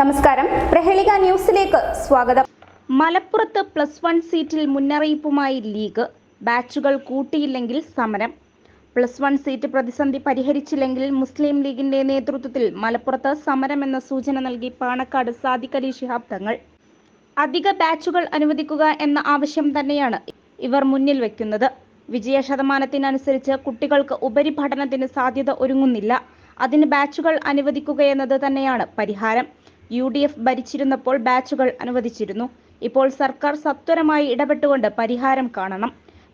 നമസ്കാരം. പ്രഹേളിക ന്യൂസിലേക്ക് സ്വാഗതം. മലപ്പുറത്ത് പ്ലസ് വൺ സീറ്റിൽ മുന്നറിയിപ്പുമായി ലീഗ്. ബാച്ചുകൾ കൂട്ടിയില്ലെങ്കിൽ സമരം. പ്ലസ് വൺ സീറ്റ് പ്രതിസന്ധി പരിഹരിച്ചില്ലെങ്കിൽ മുസ്ലിം ലീഗിന്റെ നേതൃത്വത്തിൽ മലപ്പുറത്ത് സമരം എന്ന സൂചന നൽകി പാണക്കാട് സാദിഖ് അലി ശിഹാബ് തങ്ങൾ. അധിക ബാച്ചുകൾ അനുവദിക്കുക എന്ന ആവശ്യം തന്നെയാണ് ഇവർ മുന്നിൽ വെക്കുന്നത്. വിജയ ശതമാനത്തിനനുസരിച്ച് കുട്ടികൾക്ക് ഉപരിപഠനത്തിന് സാധ്യത ഒരുങ്ങുന്നില്ല. അതിന് ബാച്ചുകൾ അനുവദിക്കുകയെന്നത് തന്നെയാണ് പരിഹാരം. യു ഡി എഫ് ഭരിച്ചിരുന്നപ്പോൾ ബാച്ചുകൾ അനുവദിച്ചിരുന്നു. ഇപ്പോൾ സർക്കാർ സത്വരമായി ഇടപെട്ടുകൊണ്ട് പരിഹാരം കാണണം.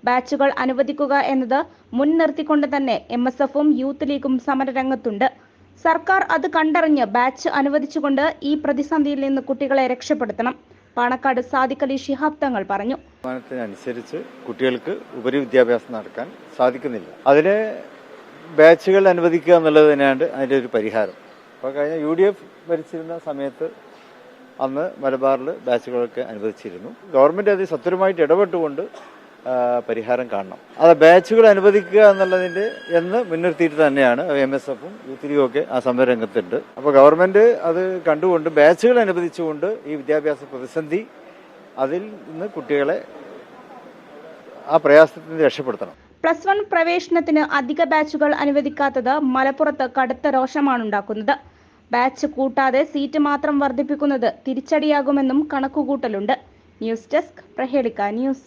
ബാച്ചുകൾ അനുവദിക്കുക എന്നത് മുൻനിർത്തിക്കൊണ്ട് തന്നെ എം എസ് എഫും യൂത്ത് ലീഗും സമരരംഗത്തുണ്ട്. സർക്കാർ അത് കണ്ടറിഞ്ഞ് ബാച്ച് അനുവദിച്ചുകൊണ്ട് ഈ പ്രതിസന്ധിയിൽ നിന്ന് കുട്ടികളെ രക്ഷപ്പെടുത്തണം. പാണക്കാട് സാദിഖ് അലി ശിഹാബ് തങ്ങൾ പറഞ്ഞു. അനുസരിച്ച് കുട്ടികൾക്ക് ഉപരിവിദ്യാഭ്യാസം നടക്കാൻ സാധിക്കുന്നില്ല. അതിന് ബാച്ചുകൾ അനുവദിക്കുക എന്നുള്ളത് തന്നെയാണ് അതിന്റെ ഒരു പരിഹാരം. അപ്പോൾ കഴിഞ്ഞ യു ഡി എഫ് ഭരിച്ചിരുന്ന സമയത്ത് അന്ന് മലബാറിൽ ബാച്ചുകളൊക്കെ അനുവദിച്ചിരുന്നു. ഗവൺമെന്റ് അതിൽ സത്വരമായിട്ട് ഇടപെട്ടുകൊണ്ട് പരിഹാരം കാണണം. അത് ബാച്ചുകൾ അനുവദിക്കുക എന്നുള്ളതിന്റെ എന്ന് മുൻനിർത്തിയിട്ട് തന്നെയാണ് എം എസ് എഫും യൂത്ത് ലീഗും ഒക്കെ ആ സമരരംഗത്തുണ്ട് അപ്പോൾ ഗവൺമെന്റ് അത് കണ്ടുകൊണ്ട് ബാച്ചുകൾ അനുവദിച്ചുകൊണ്ട് ഈ വിദ്യാഭ്യാസ പ്രതിസന്ധി അതിൽ നിന്ന് കുട്ടികളെ ആ പ്രയാസത്തിൽ നിന്ന് രക്ഷപ്പെടുത്തണം. പ്ലസ് വൺ പ്രവേശനത്തിന് അധിക ബാച്ചുകൾ അനുവദിക്കാത്തത് മലപ്പുറത്ത് കടുത്ത രോഷമാണ് ഉണ്ടാക്കുന്നത് ബാച്ച് കൂട്ടാതെ സീറ്റ് മാത്രം വർദ്ധിപ്പിക്കുന്നത് തിരിച്ചടിയാകുമെന്നും കണക്കുകൂട്ടലുണ്ട്. News desk Prahelika news.